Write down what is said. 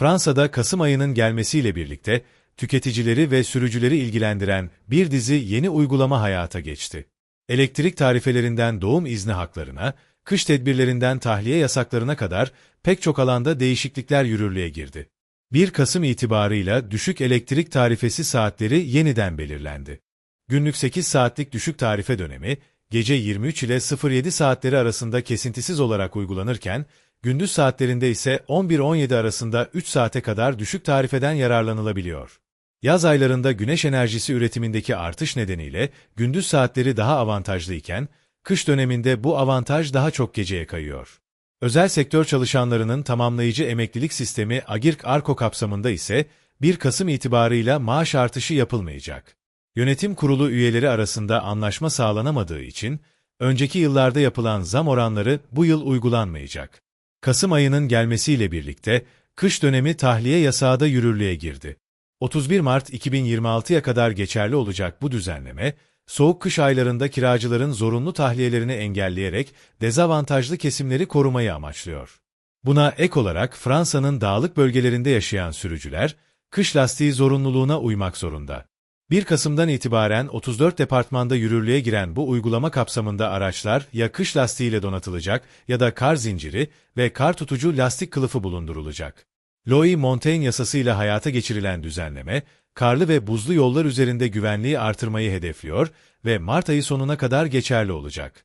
Fransa'da Kasım ayının gelmesiyle birlikte tüketicileri ve sürücüleri ilgilendiren bir dizi yeni uygulama hayata geçti. Elektrik tarifelerinden doğum izni haklarına, kış tedbirlerinden tahliye yasaklarına kadar pek çok alanda değişiklikler yürürlüğe girdi. 1 Kasım itibarıyla düşük elektrik tarifesi saatleri yeniden belirlendi. Günlük 8 saatlik düşük tarife dönemi, gece 23 ile 07 saatleri arasında kesintisiz olarak uygulanırken, gündüz saatlerinde ise 11-17 arasında 3 saate kadar düşük tarifeden yararlanılabiliyor. Yaz aylarında güneş enerjisi üretimindeki artış nedeniyle gündüz saatleri daha avantajlı iken, kış döneminde bu avantaj daha çok geceye kayıyor. Özel sektör çalışanlarının tamamlayıcı emeklilik sistemi AGİRK-ARKO kapsamında ise 1 Kasım itibarıyla maaş artışı yapılmayacak. Yönetim kurulu üyeleri arasında anlaşma sağlanamadığı için, önceki yıllarda yapılan zam oranları bu yıl uygulanmayacak. Kasım ayının gelmesiyle birlikte, kış dönemi tahliye yasağı da yürürlüğe girdi. 31 Mart 2026'ya kadar geçerli olacak bu düzenleme, soğuk kış aylarında kiracıların zorunlu tahliyelerini engelleyerek dezavantajlı kesimleri korumayı amaçlıyor. Buna ek olarak Fransa'nın dağlık bölgelerinde yaşayan sürücüler, kış lastiği zorunluluğuna uymak zorunda. 1 Kasım'dan itibaren 34 departmanda yürürlüğe giren bu uygulama kapsamında araçlar ya kış lastiğiyle donatılacak ya da kar zinciri ve kar tutucu lastik kılıfı bulundurulacak. Louis Montaigne yasasıyla hayata geçirilen düzenleme, karlı ve buzlu yollar üzerinde güvenliği artırmayı hedefliyor ve Mart ayı sonuna kadar geçerli olacak.